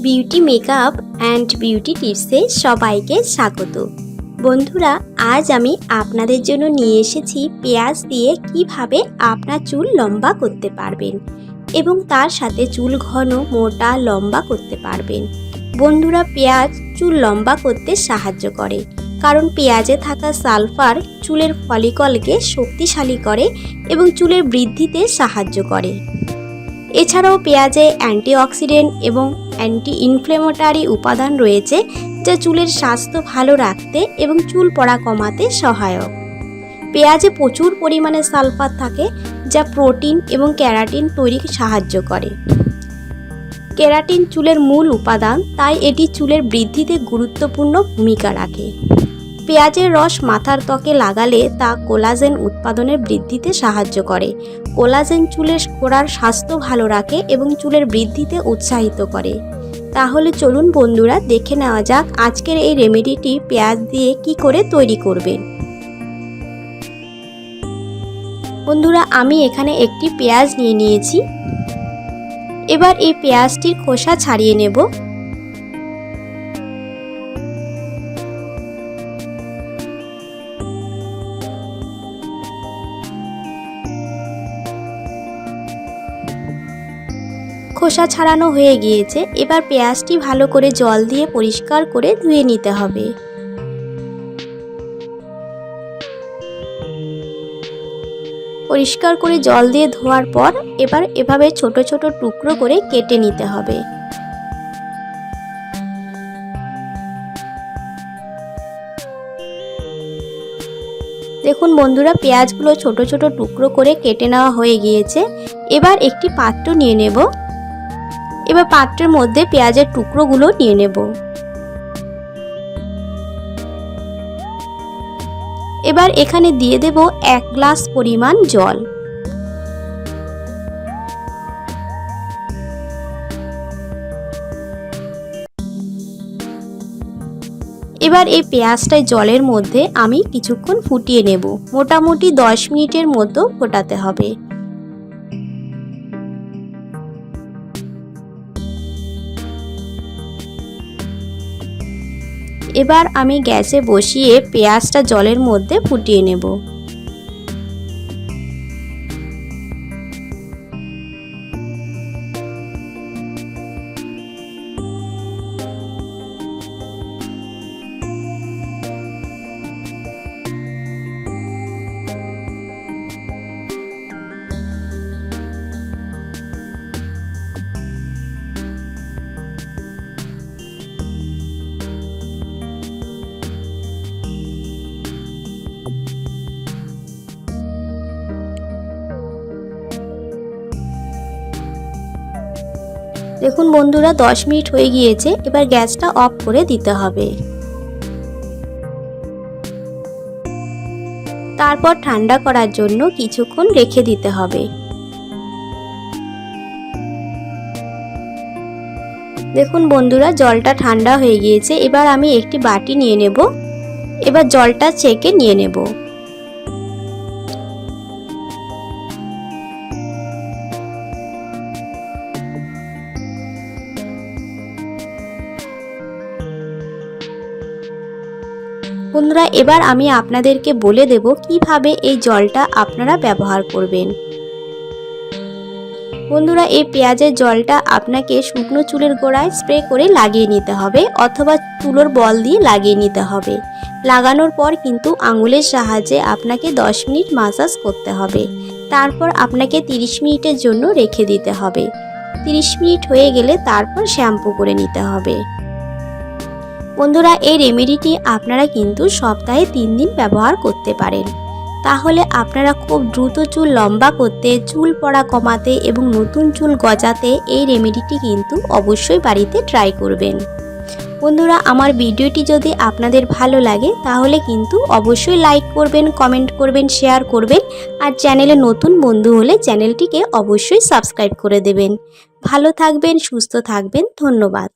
Beauty makeup and beauty টিপসে সবাইকে স্বাগত। বন্ধুরা, আজ আমি আপনাদের জন্য নিয়ে এসেছি পেঁয়াজ দিয়ে কীভাবে আপনার চুল লম্বা করতে পারবেন এবং তার সাথে চুল ঘন, মোটা, লম্বা করতে পারবেন। বন্ধুরা, পেঁয়াজ চুল লম্বা করতে সাহায্য করে কারণ পেঁয়াজে থাকা সালফার চুলের ফলিকলকে শক্তিশালী করে এবং চুলের বৃদ্ধিতে সাহায্য করে। এছাড়াও পেঁয়াজে অ্যান্টিঅক্সিডেন্ট এবং অ্যান্টি ইনফ্লেমেটারি উপাদান রয়েছে, যা চুলের স্বাস্থ্য ভালো রাখতে এবং চুল পড়া কমাতে সহায়ক। পেঁয়াজে প্রচুর পরিমাণে সালফার থাকে, যা প্রোটিন এবং ক্যারাটিন তৈরি সাহায্য করে। ক্যারাটিন চুলের মূল উপাদান, তাই এটি চুলের বৃদ্ধিতে গুরুত্বপূর্ণ ভূমিকা রাখে। পেঁয়াজের রস মাথার ত্বকে লাগালে তা কোলাজেন উৎপাদনের বৃদ্ধিতে সাহায্য করে। কোলাজেন চুলের গোড়ার স্বাস্থ্য ভালো রাখে এবং চুলের বৃদ্ধিতে উৎসাহিত করে। তাহলে চলুন বন্ধুরা, দেখে নেওয়া যাক আজকের এই রেমেডিটি পেঁয়াজ দিয়ে কি করে তৈরি করবেন। বন্ধুরা, আমি এখানে একটি পেঁয়াজ নিয়ে নিয়েছি। এবার এই পেঁয়াজটির খোসা ছাড়িয়ে নেব। খোসা ছাড়ানো হয়ে গিয়েছে, এবার পেঁয়াজটি ভালো করে জল দিয়ে পরিষ্কার করে ধুয়ে নিতে হবে। পরিষ্কার করে জল দিয়ে ধোয়ার পর এবার এভাবে ছোট ছোট টুকরো করে কেটে নিতে হবে। দেখুন বন্ধুরা, পেঁয়াজগুলো ছোট ছোট টুকরো করে কেটে নেওয়া হয়ে গিয়েছে। এবার একটি পাত্র নিয়ে নেব। এবার পাত্রের মধ্যে পেঁয়াজের টুকরোগুলো নিয়ে নেব। এবার এখানে দিয়ে দেব এক গ্লাস পরিমাণ জল। এবার এই পেঁয়াজটাই জলের মধ্যে আমি কিছুক্ষণ ফুটিয়ে নেব। মোটামুটি দশ মিনিটের মতো ফোটাতে হবে। এবার আমি গ্যাসে বসিয়ে পেঁয়াজটা জলের মধ্যে ফুটিয়ে নেব। দেখুন বন্ধুরা 10 মিনিট হয়ে গিয়েছে, এবার গ্যাসটা অফ করে দিতে হবে। তারপর ঠান্ডা করার জন্য কিছুক্ষণ রেখে দিতে হবে। দেখুন বন্ধুরা, জলটা ঠান্ডা হয়ে গিয়েছে, এবার আমি একটি বাটি নিয়ে নেব। এবার জলটা ছেঁকে নিয়ে নেব। বন্ধুরা, এবার আমি আপনাদেরকে বলে দেব কীভাবে এই জলটা আপনারা ব্যবহার করবেন। বন্ধুরা, এই পেঁয়াজের জলটা আপনাকে শুকনো চুলের গোড়ায় স্প্রে করে লাগিয়ে নিতে হবে অথবা চুলোর বল দিয়ে লাগিয়ে নিতে হবে। লাগানোর পর কিন্তু আঙুলের সাহায্যে আপনাকে 10 মিনিট মাসাজ করতে হবে। তারপর আপনাকে 30 মিনিটের জন্য রেখে দিতে হবে। 30 মিনিট হয়ে গেলে তারপর শ্যাম্পু করে নিতে হবে। বন্ধুরা, এই রেমেডিটি আপনারা কিন্তু সপ্তাহে তিন দিন ব্যবহার করতে পারেন। তাহলে আপনারা খুব দ্রুত চুল লম্বা করতে, চুল পড়া কমাতে এবং নতুন চুল গজাতে এই রেমেডিটি কিন্তু অবশ্যই বাড়িতে ট্রাই করবেন। বন্ধুরা, আমার ভিডিওটি যদি আপনাদের ভালো লাগে, তাহলে কিন্তু অবশ্যই লাইক করবেন কমেন্ট করবেন শেয়ার করবেন আর চ্যানেলে নতুন বন্ধু হলে চ্যানেলটিকে অবশ্যই সাবস্ক্রাইব করে দেবেন। ভালো থাকবেন, সুস্থ থাকবেন, ধন্যবাদ।